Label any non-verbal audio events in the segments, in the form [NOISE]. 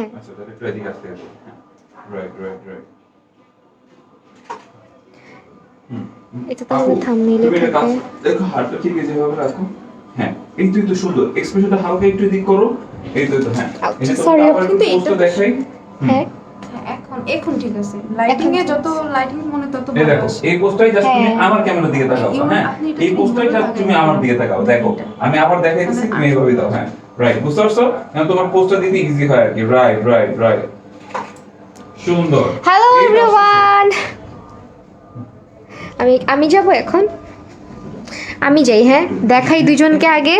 হ্যাঁ। আচ্ছা তাহলে একটু এদিকে আসতে হবে। রাইট রাইট রাইট এটা তাহলে থাম্বনেইলে থাকে দেখো হাতটা ঠিক আছে যেভাবে রাখো। হ্যাঁ এই তো তো সুন্দর। এক্সপ্রেশনটা হালকা একটু এদিক করো। এই তো তো হ্যাঁ। আচ্ছা, আবার একটু কিন্তু এটা- দেখাই। হ্যাঁ। এখন এখন ঠিক আছে। লাইটিং এ যত লাইটিং মনে তত ভালো দেখো এই পোস্টটাই জাস্ট তুমি হ্যাঁ। আমার ক্যামেরার দিকে তাকাও হ্যাঁ। এই পোস্টটাই জাস্ট তুমি আমার দিকে তাকাও দেখো। আমি আবার দেখাই তুমি এইভাবে দাও হ্যাঁ। রাইট বুঝতে পারছ? এখন তোমার পোস্টটা দিতে ইজি হয় আর কি। রাইট রাইট রাইট সুন্দর। হ্যালো এভরিওয়ান আমি আমি যাব এখন? আমি যাই হ্যাঁ? দেখাই দুজনকে আগে।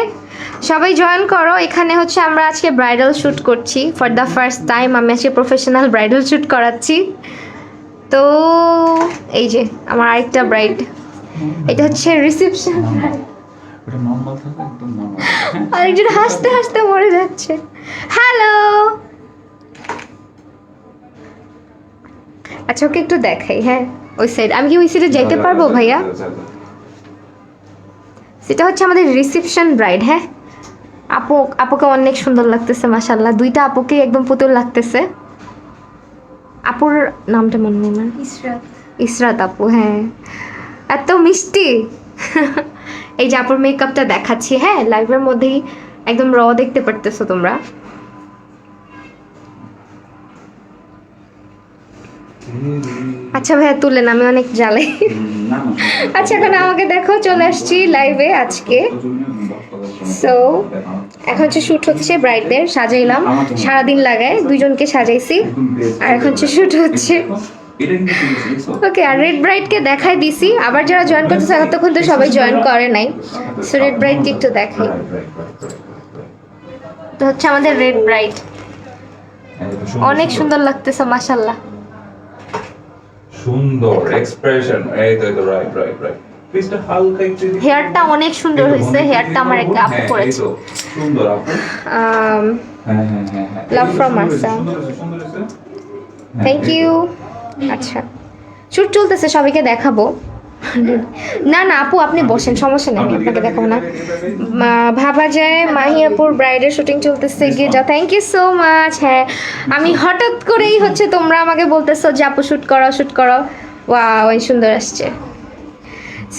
সবাই জয়েন করো। এখানে হচ্ছে আমরা আজকে ব্রাইডাল শ্যুট করছি। ফর দ্য ফার্স্ট টাইম আমি আজকে প্রফেশনাল ব্রাইডাল শ্যুট করাচ্ছি। তো এই যে আমার আরেকটা ব্রাইড এটা হচ্ছে রিসেপশন এটা নরমাল থাকে একদম নরমাল [LAUGHS] আরেকজন হাসতে হাসতে মরে যাচ্ছে। হ্যালো আচ্ছা ওকে একটু দেখাই হ্যাঁ? ওই সাইড আমি কি ওই সাইডে যাইতে পারব ভাইয়া? সেটা হচ্ছে আমাদের রিসেপশন ব্রাইড হ্যাঁ? আপু আপুকে অনেক সুন্দর লাগতেছে মাশাল্লাহ দুইটা আপুকে একদম পুতুল লাগতেছে। আপুর নামটা মনে নেই ইসরাত। ইসরাত আপু হ্যাঁ। এত মিষ্টি! [LAUGHS] এই যে আপুর মেকআপটা দেখাচ্ছি হ্যাঁ? লাইভের মধ্যেই একদম র দেখতে পারতেছো তোমরা। আচ্ছা ভাইয়া তুলেন আমি অনেক জ্বালাই। আচ্ছা এখন আমাকে দেখো চলে আসছি লাইভে আজকে। So, এখন হচ্ছে শ্যুট হচ্ছে ব্রাইডদের সাজাইলাম। সারাদিন লাগায় দুইজনকে সাজাইছি। আর এখন হচ্ছে শ্যুট হচ্ছে ওকে আর রেড ব্রাইডকে দেখাই দিছি আবার যারা জয়েন করতেছে তখন তো সবাই জয়েন করে নাই। সো রেড ব্রাইডকে একটু দেখাই। তো হচ্ছে আমাদের রেড. একদম অনেক সুন্দর লাগতেছে মাশাল্লাহ সুন্দর এক্সপ্রেশন এই তো তো রাইট রাইট রাইট ফেসটা হালকা একটু হেয়ারটা অনেক সুন্দর হয়েছে হেয়ারটা আমার একটা আপু হ্যাঁ, করেছে। সুন্দর আপু সুন্দর হয়েছে। হ্যাঁ, থ্যাংক ইউ। আচ্ছা। শুট চলতেছে সবাইকে দেখাবো। না না আপু আপনি বসেন সমস্যা নেই আপনাকে দেখাবো না। ভাবা যায় মাহিয়াপুর ব্রাইডের শুটিং চলতেছে গিয়ে যা থ্যাংক ইউ সো মাচ হ্যাঁ। আমি হঠাৎ করেই হচ্ছে তোমরা আমাকে বলতেছো যে আপু শুট করো শুট করো ওয়া ওই সুন্দর আসছে।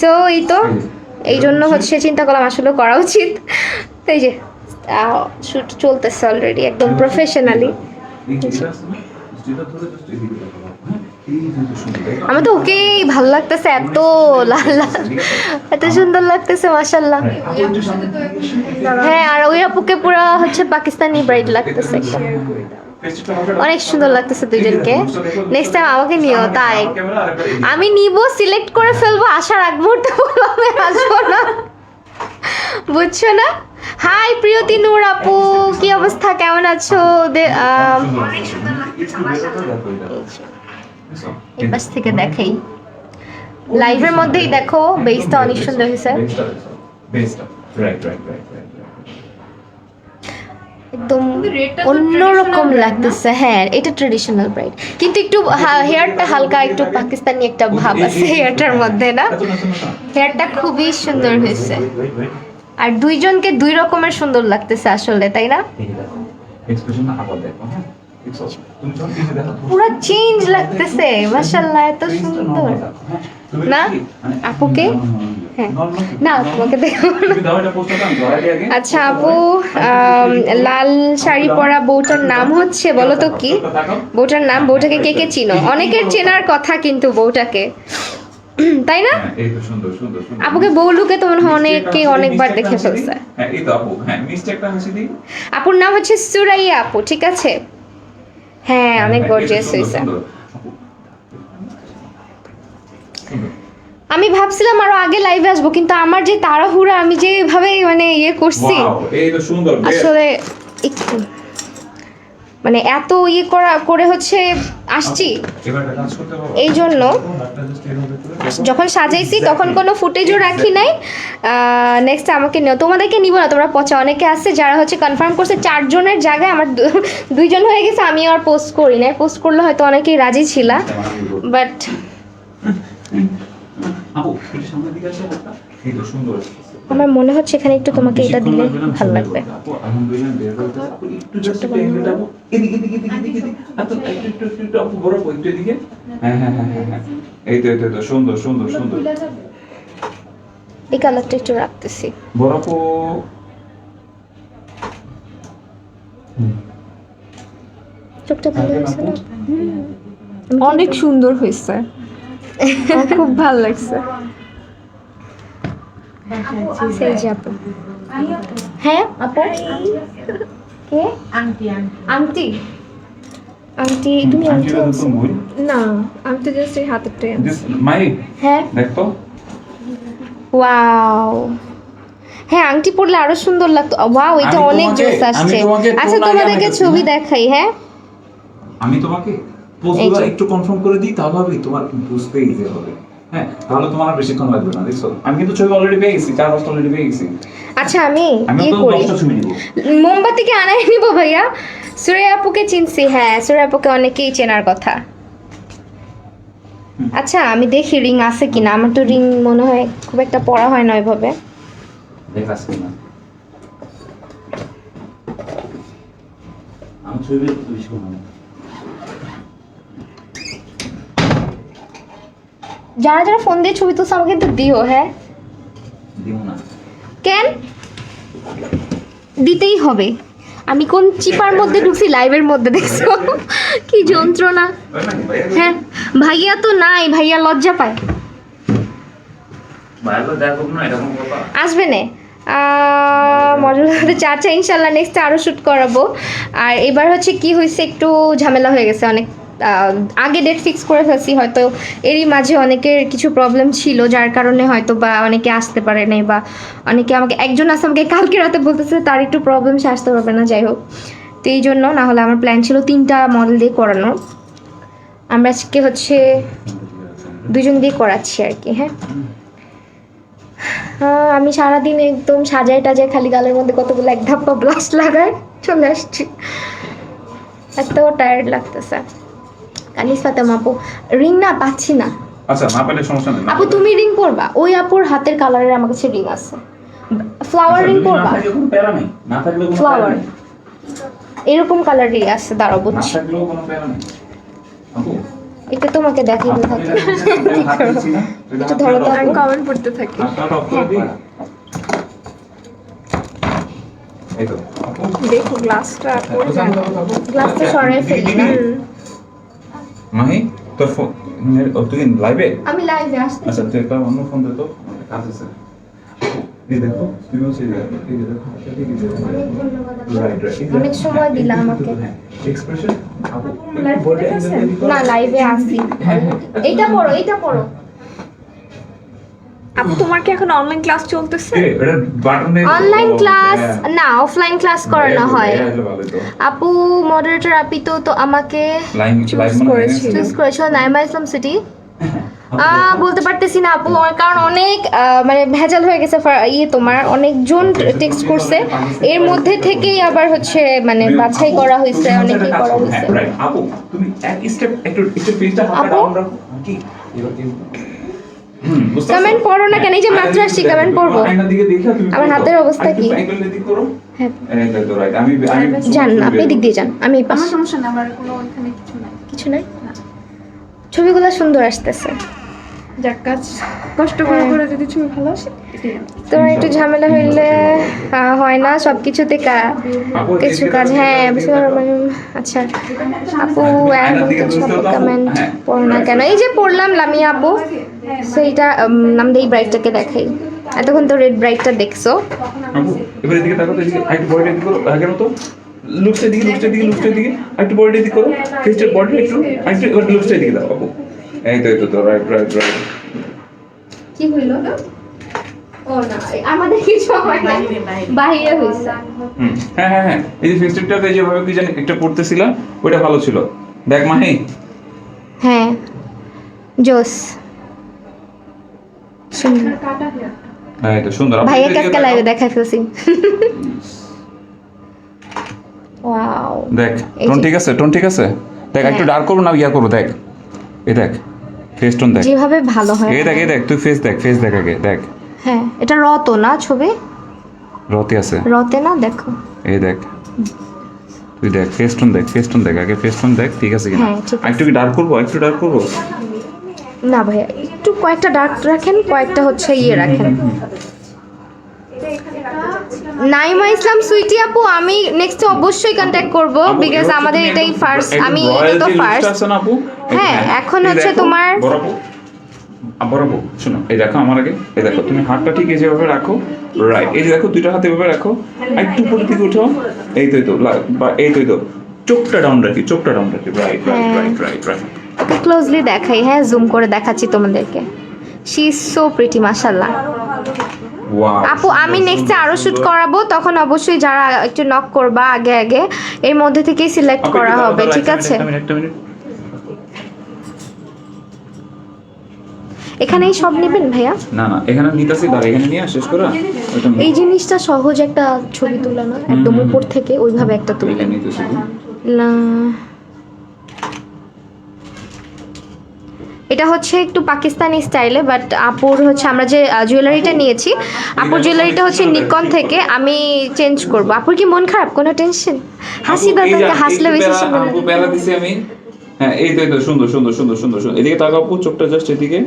সো এই তো এই জন্য হচ্ছে চিন্তা করলাম আসলে করা উচিত। এই যে শুট চলতেছে অলরেডি একদম প্রফেশনালি আমার তো ওকেই ভালো লাগতেছে এত লাল এত সুন্দর লাগতেছে মাশাল্লাহ হ্যাঁ, আর ওই আপুকে পুরো হচ্ছে পাকিস্তানি ব্রাইড লাগতেছে। অনেক সুন্দর লাগতেছে দুইজনকে। নেক্সট টাইম আমাকে নিও তাই। আমি নিব সিলেক্ট করে ফেলব আসার আগ মুহূর্তে বলব আমি আসব না। বুঝছ না? হাই প্রিয়তি নূর আপু কি অবস্থা? কেমন আছো? এই পাশ থেকে দেখাই লাইভের মধ্যেই দেখো বেসটা অনেক সুন্দর হয়েছে. একদম অন্যরকম? লাগতেছে হ্যাঁ এটা ট্রেডিশনাল ব্রাইড কিন্তু একটু হেয়ারটা হালকা একটু পাকিস্তানি একটা ভাব আছে হেয়ারটার মধ্যে না। হেয়ারটা খুবই সুন্দর হয়েছে. আর দুইজনকে দুই রকমের সুন্দর লাগতেছে আসলে তাই না expression-টা আবার দেখো, হ্যাঁ? পুরো চেঞ্জ লাগতেছে মাশাআল্লাহ এত সুন্দর হ্যাঁ? না? মানে, আপুকে? হ্যাঁ। না তোমাকে। আচ্ছা আপু লাল শাড়ি পরা বউটার নাম হচ্ছে বলো তো কি বউটার নাম বউটাকে কে কে চিনো অনেকের চেনার কথা কিন্তু বউটাকে তাই না হ্যাঁ। আপুকে বউ লুকে তো মনে হয় অনেকে অনেকবার দেখে। ফেলছে হ্যাঁ, হ্যাঁ। আপুর নাম হচ্ছে সুরাইয়া আপু ঠিক আছে হ্যাঁ অনেক হ্যাঁ, গর্জিয়াস হয়েছে। আপু। সুন্দর। আমি ভাবছিলাম আরও আগে লাইভে আসব কিন্তু আমার যে তাড়াহুড়া আমি যেভাবে মানে ইয়ে করছি। আসলে একটু মানে এত ইয়ে করা করে হচ্ছে আসছি পারো? এই জন্য যখন সাজাইছি তখন কোনো ফুটেজও রাখি নাই। নেক্সট আমাকে নিও। তোমাদেরকে নিব না তোমরা পচা অনেকে আছে যারা হচ্ছে কনফার্ম করছে চারজনের জায়গায় আমার দু- দুইজন হয়ে গেছে আমি আর পোস্ট করি না পোস্ট করলে হয়তো অনেকেই রাজি ছিলা। বাট। আমার মনে হচ্ছে এখানে একটু তোমাকে এটা দিলে ভালো লাগবে। আলহামদুলিল্লাহ, এই তো, এই তো, সুন্দর, সুন্দর, সুন্দর। এই কালারটা একটু রাখতেছি। চোখটা ভালো হয়েছে না? অনেক সুন্দর হয়েছে। খুব ভালো লাগছে। সেই যে আপু। হ্যাঁ আপু? কে? আন্টি। আন্টি। আন্টি তুমি আন্টি আনছো? না আমি তো জাস্ট এই হাতেরটাই আনছি। মাই, হ্যাঁ দেখ তো। ওয়াও হ্যাঁ আংটি পরলে আরও সুন্দর লাগতো ওয়াও এটা অনেক জোস আসছে আচ্ছা তোমাদেরকে ছবি? দেখাই হ্যাঁ আমি তোমাকে পোস্টগুলো একটু কনফার্ম করে দিই তাহলে হবে তোমার বুঝতে ইজি হবে হ্যাঁ তাহলে তোমার আর বেশিক্ষণ লাগবে না দেখছ? আমি কিন্তু ছবি অলরেডি পেয়ে গেছি চার পাঁচটা অলরেডি পেয়ে গেছি। আচ্ছা আমি আমি ইয়ে তো করি। দশটা ছবি নিবো। মোমবাতিকে আনাই নিব ভাইয়া? সুরে আপুকে চিনছি হ্যাঁ সুরে আপুকে অনেকেই চেনার কথা। আচ্ছা আমি দেখি রিং আছে কিনা? আমার তো রিং মনে হয় খুব একটা পড়া হয় না ওইভাবে। দেখ আসবে না। আমি ছবি বেশি যারা যারা ফোন দিয়ে ছবি তুলছে আমাকে কিন্তু দিও হ্যাঁ? কেন? দিতেই হবে। আমি কোন চিপার মধ্যে ঢুকছি লাইভের মধ্যে দেখছ? কি যন্ত্রণা? হ্যাঁ ভাইয়া তো নাই ভাইয়া লজ্জা পায়। তো না আসবে নে। মডেল হতে ইনশাল্লাহ নেক্সট আরও শ্যুট করাবো। আর এবার হচ্ছে কি হয়েছে একটু ঝামেলা হয়ে গেছে অনেক। আগে ডেট ফিক্স করে ফেলছি, হয়তো এরই মাঝে অনেকের কিছু প্রবলেম ছিল, যার কারণে হয়তো বা অনেকে আসতে পারে নাই বা অনেকে আমাকে, একজন আসে আমাকে কালকে রাতে বলতেছে, তার একটু প্রবলেম সে আসতে পারবে না, যাই হোক। তো এই জন্য না হলে আমার প্ল্যান ছিল তিনটা মডেল দিয়ে করানোর আমরা আজকে হচ্ছে দুজন দিয়ে করাচ্ছি আর কি হ্যাঁ? আমি সারাদিন একদম সাজায় টাজায় খালি গালের মধ্যে কতগুলো এক ধাপ্পা ব্লাশ লাগায় চলে আসছি। এত টায়ার্ড লাগতেছে। কানিস ফাতেম আপু রিং না পাচ্ছি না। আচ্ছা না পেলে সমস্যা নেই আপু তুমি রিং পরবা। ওই আপুর হাতের কালারের আমার কাছে রিং আছে। ফ্লাওয়ার আচ্ছা, রিং যদি না পরবা। থাকলে কোনো না নেই। এরকম কালারই আছে দাঁড়াও না বুঝছি। থাকলেও কোনো প্যারা নেই। আপু। এটা তোমাকে দেখাই আপু, থাকে না? একটু ধরো তো আমি। কমেন্ট পড়তে থাকি। দেখো গ্লাসটা গ্লাসটা সরাই ফেলি না মাহি তোর ফোন তুই লাইভে আমি লাইভে আসছি আচ্ছা তুই একটা অন্য ফোন দে তো কাজ আছে। এই দেখো তুমিও সেই দেখো ঠিক আছে ঠিক আছে রাইট রাইট অনেক সময় দিলা আমাকে। এক্সপ্রেশন না লাইভে আসছি হ্যাঁ হ্যাঁ। এইটা পড়ো এইটা পড়ো। আপু তোমার কি এখন অনলাইন ক্লাস চলতেছে? এ এটা বাটনে অনলাইন ক্লাস না অফলাইন ক্লাস করানো হয় আপু মডারেটর আপি তো তো আমাকে চুজ করেছ নাইমা ইসলাম সিটি [LAUGHS] বলতে পারতেছি না আপু আমার কারণ অনেক মানে ভেজাল হয়ে গেছে ইয়ে তোমার। অনেকজন টেক্সট করছে। এর মধ্যে থেকেই আবার হচ্ছে মানে বাছাই করা হয়েছে অনেকেই করা হয়েছে। হ্যাঁ, আপু তুমি এক স্টেপ একটু একটু পেজটা? ডাউন রাখো কি? এবার কি হুম, বুঝতে পারছ? Comment পড়ো না কেন? এই যে মাত্র আসছি, comment পড়ব। আমার হাতের অবস্থা কি? হ্যাঁ। যান আপনি দিক দিয়ে যান আমি এই পাশে। সমস্যা না আমার কোনো ওইখানে কিছু নাই। কিছু নাই? ছবিগুলো সুন্দর আসতেছে। যাক কাজ কষ্ট করে করে যদি ছবি ভালো আসে তোমার একটু ঝামেলা হইলে হয় না সব কিছুতে আপু, কিছু কাজ হ্যাঁ। আচ্ছা। আপু এখন সব কমেন্ট হ্যাঁ, পড়ো না কেন? এই যে পড়লাম লামিয়া আপু। সেইটা আমাদের এই ব্রাইটটাকে দেখাই। এতক্ষণ তো রেড ব্রাইটটা দেখছ। এবার এদিকে তাকাও এদিকে। একটু বডিটা এদিকে করো আগে মতো। লুকসের দিকে লুকসের দিকে লুকসের দিকে একটু বডিটা এদিকে করো। বডিটা একটু একটু এবার লুকসের দিকে দাও আপু। এই তো এই তো রাইট রাইট রাইট কি হইল ও না আমাদের কিছু হয় না বাহিরে হইছে। হ্যাঁ হ্যাঁ হ্যাঁ। এই যে যেভাবে কি জানি একটা পড়তেছিলাম ওইটা ভালো ছিল। দেখ মাহি। হ্যাঁ। জোস। সুন্দর। হ্যাঁ এটা সুন্দর। ভাইয়া এদিকে লাইভে দেখাই ফেলছি। ওয়াও দেখ টোন ঠিক আছে? টোন ঠিক আছে? দেখ একটু। ডার্ক করব না ইয়া করব দেখ। এই দেখ ফেস টোন দেখ। যেভাবে ভালো হয় এই দেখ এই দেখ তুই ফেস দেখ ফেস দেখ আগে দেখ। হ্যাঁ এটা রত না ছবি? রতে আছে। রতে না? দেখো। এই দেখ। তুই দেখ ফেস্টন দেখ দেখ আগে ফেস্টন দেখ ঠিক আছে কিনা? হ্যাঁ। একটু কি ডার্ক করব একটু ডার্ক করব? না ভাইয়া একটু কয়েকটা ডার্ক রাখেন কয়েকটা হচ্ছে ইয়ে রাখেন। নাইমা ইসলাম সুইটি আপু আমি নেক্সট অবশ্যই কন্ট্যাক্ট করব বিকজ আমাদের এটাই ফার্স্ট আমি এটা তো ফার্স্ট আছে আপু? হ্যাঁ, এখন হচ্ছে তোমার- আপু, শোনো এই দেখো আমার আগে এই দেখো তুমি হাতটা ঠিক এই যেভাবে রাখো রাইট এই যে দেখো দুইটা হাতে এভাবে রাখো একটু উপরের দিকে উঠো এই তো এই তো বা এই তো এই তো চোখটা ডাউন রাখি চোখটা ডাউন রাখি রাইট রাইট হ্যাঁ। রাইট রাইট রাইট ক্লোজলি দেখাই হ্যাঁ জুম করে দেখাচ্ছি তোমাদেরকে। শি ইজ সো প্রিটি মাশাআল্লাহ। আপু আমি নেক্সটে আরও শুট করাবো তখন অবশ্যই যারা একটু নক করবা আগে আগে এর মধ্যে থেকেই সিলেক্ট করা হবে ঠিক আছে? এখানেই সব নেবেন ভাইয়া? না না এখানে নিতাছি দাঁড়া এখানে নিয়ে শেষ করা এই জিনিসটা সহজ একটা ছবি তোলা না একদম উপর থেকে ওইভাবে একটা তুলবেন। না এটা হচ্ছে একটু পাকিস্তানি স্টাইলে বাট আপুর হচ্ছে আমরা যে জুয়েলারিটা নিয়েছি আপুর জুয়েলারিটা হচ্ছে নিকন থেকে আমি চেঞ্জ করব। আপুর কি মন খারাপ? কোনো টেনশন হাসি আপু, দাদাকে হাসলে বেশি সুন্দর আপু আমি। হ্যাঁ এই তো সুন্দর সুন্দর সুন্দর সুন্দর সুন্দর। এদিকে তাকাও আপু চোখটা জাস্ট এদিকে।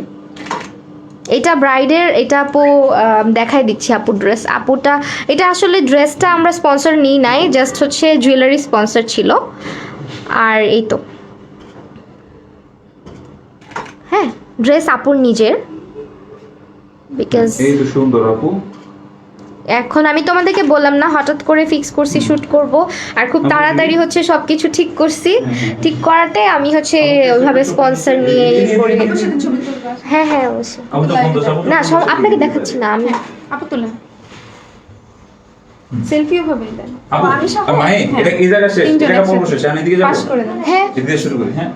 এটা ব্রাইডের এটা আপু দেখাই দিচ্ছি আপুর ড্রেস আপুটা এটা আসলে ড্রেসটা আমরা স্পন্সর নিই নাই জাস্ট হচ্ছে জুয়েলারি স্পন্সর ছিল। আর এই তো হ্যাঁ ড্রেস আপুর নিজের। বিকজ এই তো সুন্দর আপু। এখন আমি তোমাদেরকে বললাম না হঠাৎ করে ফিক্স করছি শুট করব। আর খুব তাড়াতাড়ি হচ্ছে সব কিছু ঠিক করছি। ঠিক করাতে আমি হচ্ছে ওইভাবে স্পন্সর নিয়ে করে হ্যাঁ হ্যাঁ অবশ্যই। সব না সব আপনাকে দেখাচ্ছি না আমি আপু তোলেন সেলফিও হবে দেন আপু আমি সহ? হ্যাঁ। এটা এই জায়গা শেষ এটা। শেষ। আমি এদিকে যাব। পাস করে দেন। হ্যাঁ। এদিকে শুরু করি হ্যাঁ।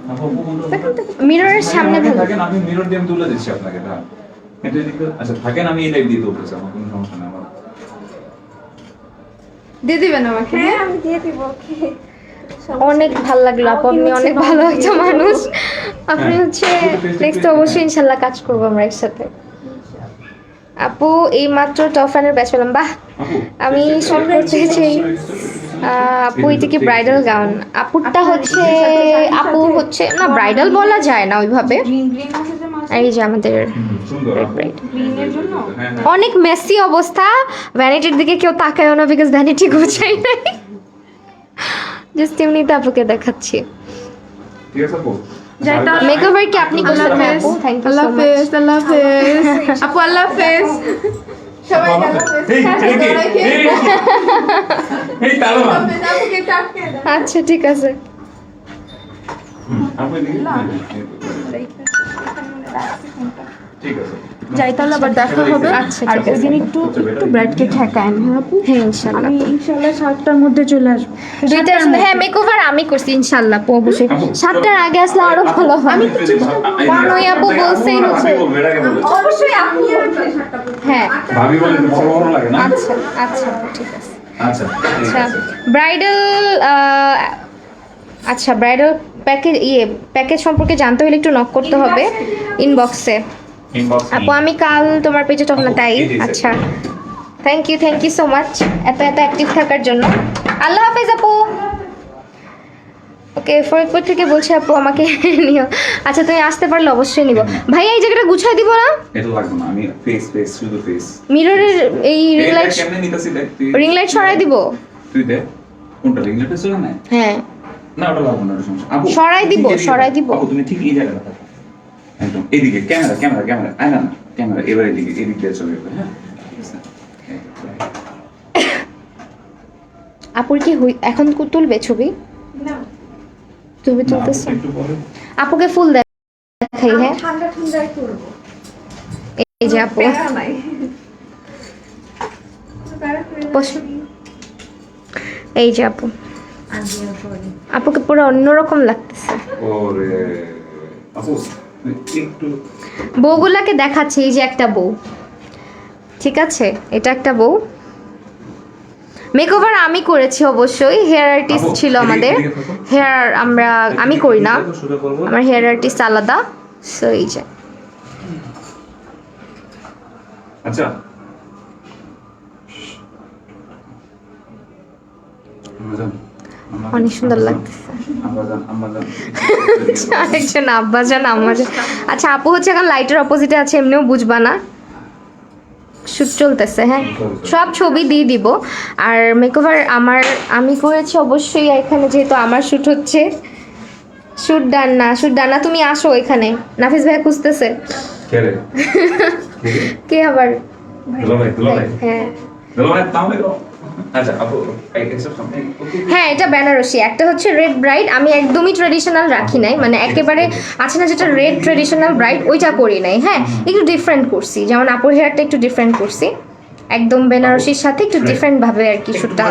মিররের সামনে ভালো। থাকেন আমি মিরর দিয়ে তুলে দিচ্ছি আপনাকে হ্যাঁ কিন্তু এদিকে আচ্ছা থাকেন আমি এই লাইভ দিয়ে তুলতেছি আমার কোনো সমস্যা নেই আমার। দিয়ে দিবেন আমাকে হ্যাঁ আমি দিয়ে দিব ওকে। অনেক ভালো লাগল আপু আপনি অনেক ভালো একটা মানুষ। আপনি হ্যাঁ। হচ্ছে নেক্সট অবশ্যই ইনশাল্লাহ কাজ করব আমরা একসাথে। আপু এই মাত্র টফানের ব্যাচ পেলাম। বাহ! আমি শর্ট করতে চাই আপু এটা কি ব্রাইডাল গাউন আপুরটা হচ্ছে আপু হচ্ছে না ব্রাইডাল বলা যায় না ওইভাবে। এই যে আমাদের হ্যাঁ হ্যাঁ। অনেক মেসি অবস্থা। ভ্যানিটির দিকে কেউ তাকায়ও না বিকজ ভ্যানিটি গোছাই নাই। [LAUGHS] জাস্ট এমনিতে আপুকে দেখাচ্ছি। ঠিক আছে আপু। মেকওভার কি আপনি করছেন আপু থ্যাংক ইউ সো মাচ আল্লাহ হাফেজ আপু আল্লাহ হাফেজ। সবাই আচ্ছা ঠিক আছে। ঠিক আছে। যাই তাহলে আবার দেখা হবে। আচ্ছা, আর ওই দিন একটু একটু ব্রাইডকে ঠেকায়েন হ্যাঁ আপু হ্যাঁ ইনশাআল্লাহ আমি ইনশাআল্লাহ সাতটার মধ্যে চলে আসব। দুইটা হ্যাঁ মেকওভার আমি করছি ইনশাআল্লাহ আপু অবশ্যই। সাতটার আগে আসলে আরও ভালো হয়। আমি মনোই আপু বলছেই হচ্ছে। অবশ্যই আপু হ্যাঁ। ভাবি বলে বড় বড় লাগে না? আচ্ছা আচ্ছা ঠিক আছে। আচ্ছা আচ্ছা ব্রাইডাল আচ্ছা ব্রাইডাল প্যাকেজ ইয়ে প্যাকেজ সম্পর্কে জানতে হলে একটু নক করতে হবে। ইনবক্স আপু আমি কাল তোমার পেজে তখন তাই। আচ্ছা। Thank you thank you so much এত এত অ্যাক্টিভ থাকার জন্য। আল্লাহ হাফেজ আপু। ওকে ফরিদপুর থেকে বলছে আপু আমাকে [LAUGHS] নিও। আচ্ছা তুমি আসতে পারলে অবশ্যই নিব। ভাইয়া এই জায়গাটা গুছাই দিব না? এটা লাগবে না আমি ফেস ফেস শুধু ফেস মিররের এই রিং লাইট কেমনে নিতাছি দেখ তুই রিং লাইট সরাই দিব। তুই দেখ কোনটা রিং লাইট আছে না হ্যাঁ। না ওটা লাগবে না সমস্যা। আপু সরাই দিব, সরাই দিব। আপু তুমি ঠিক এই জায়গাটা একদম এদিকে ক্যামেরা ক্যামেরা ক্যামেরা আয় না ক্যামেরা এবার এদিকে এদিক দিয়ে চলে যাবে হ্যাঁ? আপুর কি হই- এখন কু- তুলবে ছবি? না, একটু পরে। আপুকে ফুল দেখাই হ্যাঁ? ঠান্ডা ঠান্ডায় করব। এই যে আপু। এই যে আপু। আপুকে পুরো অন্যরকম লাগতেছে। ওরে আপু বউগুলাকে দেখাচ্ছে এই যে একটা বউ। ঠিক আছে? এটা একটা বউ। মেকওভার আমি করেছি অবশ্যই। হেয়ার আর্টিস্ট ছিল আমাদের। হেয়ার আমরা আমি করি না। আমার হেয়ার আর্টিস্ট আলাদা। সো এই যে। আচ্ছা আম্মাজান, আম্মাজান, অনেক সুন্দর লাগতেছে। আরেকজন আব্বাজান আম্মাজান আচ্ছা আপু হচ্ছে এখন লাইটের অপোজিটে আছে এমনিও বুঝবা না। শুট চলতেছে হ্যাঁ? সব ছবি দিয়ে দিব। আর মেকওভার আমার আমি করেছি অবশ্যই এখানে যেহেতু আমার শুট হচ্ছে। শুট ডান না শুট ডান না তুমি আসো এখানে। নাফিস ভাই খুঁজতেছে। কে [LAUGHS] আবার। হ্যাঁ। আচ্ছা। হ্যাঁ এটা বেনারসি। একটা হচ্ছে রেড ব্রাইড আমি একদমই ট্রেডিশনাল রাখি নাই। মানে একেবারে আছে না যেটা রেড ট্রেডিশনাল ব্রাইড ওইটা করি নাই। হ্যাঁ একটু ডিফারেন্ট করছি। যেমন আপুর হেয়ারটা একটু ডিফারেন্ট করছি। একদম বেনারসির সাথে একটু ডিফারেন্ট ভাবে আর কি শ্যুটটা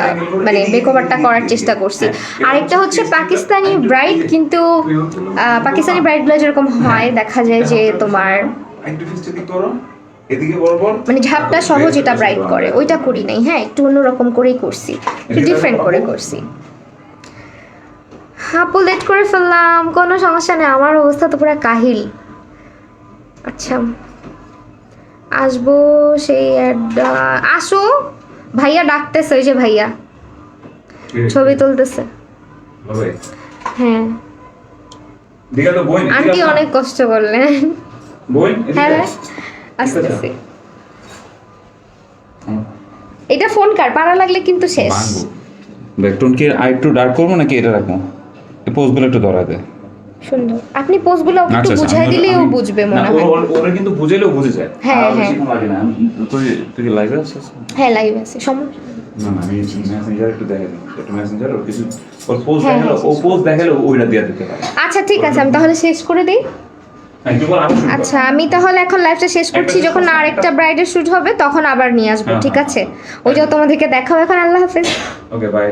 মানে বেকওভারটা করার চেষ্টা করছি। আরেকটা হচ্ছে পাকিস্তানি ব্রাইড কিন্তু পাকিস্তানি ব্রাইডগুলো যেরকম হয় দেখা যায় যে তোমার মানে ঝাপটা সহ যেটা ব্রাইড করে। ওইটা করি নাই হ্যাঁ একটু অন্যরকম করেই করছি। একটু ডিফারেন্ট করে করছি। আপু লেট করে ফেললাম কোনো সমস্যা নেই আমার অবস্থা তো পুরো কাহিল। আচ্ছা আসব সেই আসো ভাইয়া ডাকতেছে ওই যে ভাইয়া ছবি তুলতেছে। হ্যাঁ। আন্টি অনেক কষ্ট করলেন। হ্যাঁ। আসতেছি। এটা ফোন কার? পাড়া লাগলে কিন্তু শেষ। ব্যাকটোন কি আর একটু ডার্ক করব নাকি এটা রাখব? এই পোস্টগুলো একটু ধরা দেয় সুন্দর। আপনি পোস্টগুলো ওকে একটু আচ্ছা, বুঝাই দিলেও আমি- বুঝবে মনে হয়। ওরা- কিন্তু বুঝাইলেও বুঝে যায়। হ্যাঁ, হ্যাঁ। তুই তুই কি লাইভে আছিস? হ্যাঁ লাইভ আছে। সমস্যা না না আমি মেসেঞ্জার একটু দেখে দিই। একটু মেসেঞ্জার ওর কিছু ওর হ্যাঁ, দেখাল ও পোস্ট দেখাল ওইটা দিয়ে দিতে পারে। আচ্ছা ঠিক আছে আমি তাহলে শেষ করে দিই। আচ্ছা আমি তাহলে এখন লাইভটা শেষ করছি। যখন একটা- আরেকটা ব্রাইডের শুট হবে তখন আবার নিয়ে আসব হ্যাঁ, ঠিক আছে? আছে ওইটাও তোমাদেরকে দেখাও এখন আল্লাহ হাফেজ। Okay bye